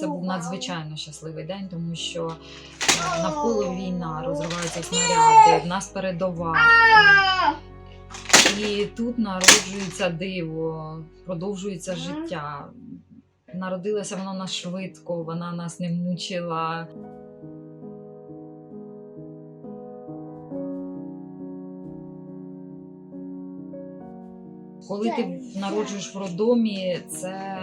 це був надзвичайно щасливий день, тому що е, навколо війна, розриваються снаряди, в нас передова. І тут народжується диво, продовжується життя. Народилося воно нас швидко, вона нас не мучила. Коли ти народжуєш в роддомі, це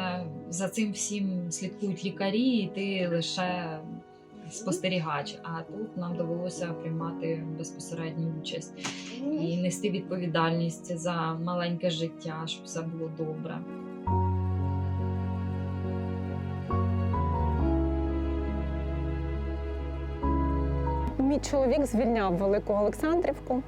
за цим всім слідкують лікарі, і ти лише спостерігач. А тут нам довелося приймати безпосередню участь і нести відповідальність за маленьке життя, щоб все було добре. Мій чоловік звільняв Велику Олександрівку,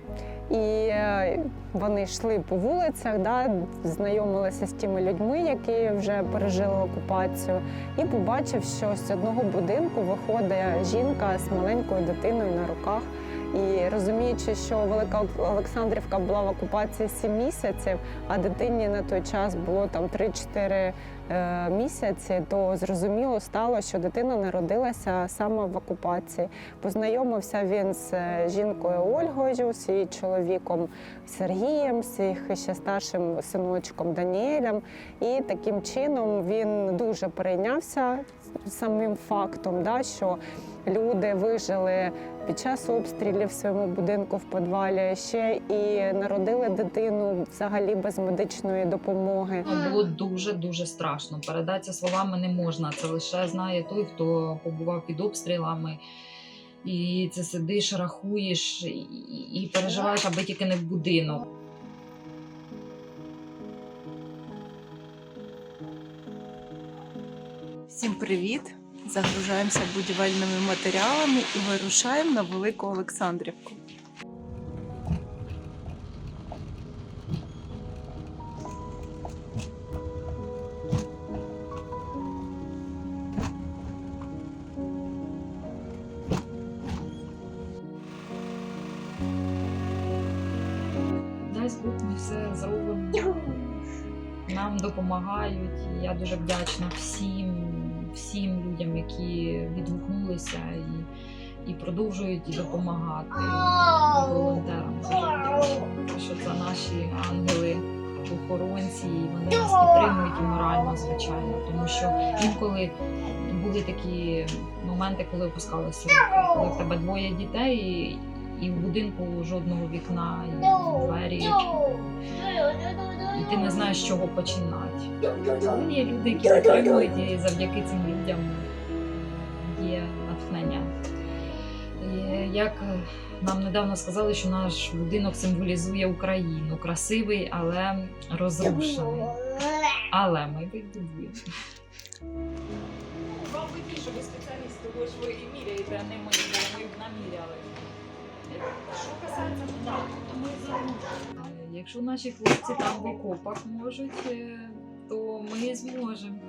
і е, вони йшли по вулицях, да, знайомилися з тими людьми, які вже пережили окупацію, і побачив, що з одного будинку виходить жінка з маленькою дитиною на руках. І розуміючи, що Велика Олександрівка була в окупації 7 місяців, а дитині на той час було там 3-4 е, місяці, то зрозуміло стало, що дитина народилася саме в окупації. Познайомився він з е, жінкою Ольгою, з її чоловіком Сергієм, з їх ще старшим синочком Даніелем. І таким чином він дуже перейнявся самим фактом, да, що люди вижили під час обстрілів в своєму будинку в підвалі, ще і народили дитину взагалі без медичної допомоги. Було дуже дуже страшно. Передатися словами не можна. Це лише знає той, хто побував під обстрілами. І це сидиш, рахуєш і, переживаєш, аби тільки не в будинок. Всім привіт! Загружаємося будівельними матеріалами і вирушаємо на Велику Олександрівку. Бог, ми все зробимо. Нам допомагають. І я дуже вдячна всім, всім людям, які відгукнулися і, і продовжують допомагати волонтерам. Вдячна, що це наші ангели. Охоронці, і вони нас підтримують і морально, звичайно, тому що інколи були такі моменти, коли опускалися коли в тебе двоє дітей, і, в будинку жодного вікна, і двері, і ти не знаєш, з чого починати. Але є люди, які підтримують, і завдяки цим людям є натхнення. Як нам недавно сказали, що наш будинок символізує Україну, красивий, але розрушений. Але ми відбудуємо. Вам видніше, що ви спеціаліст, того ж ви і міряєте, а не ми, бо ми б наміряли. Що касається то ми зарушимо. Якщо наші хлопці там в окопах можуть, е, то ми зможемо.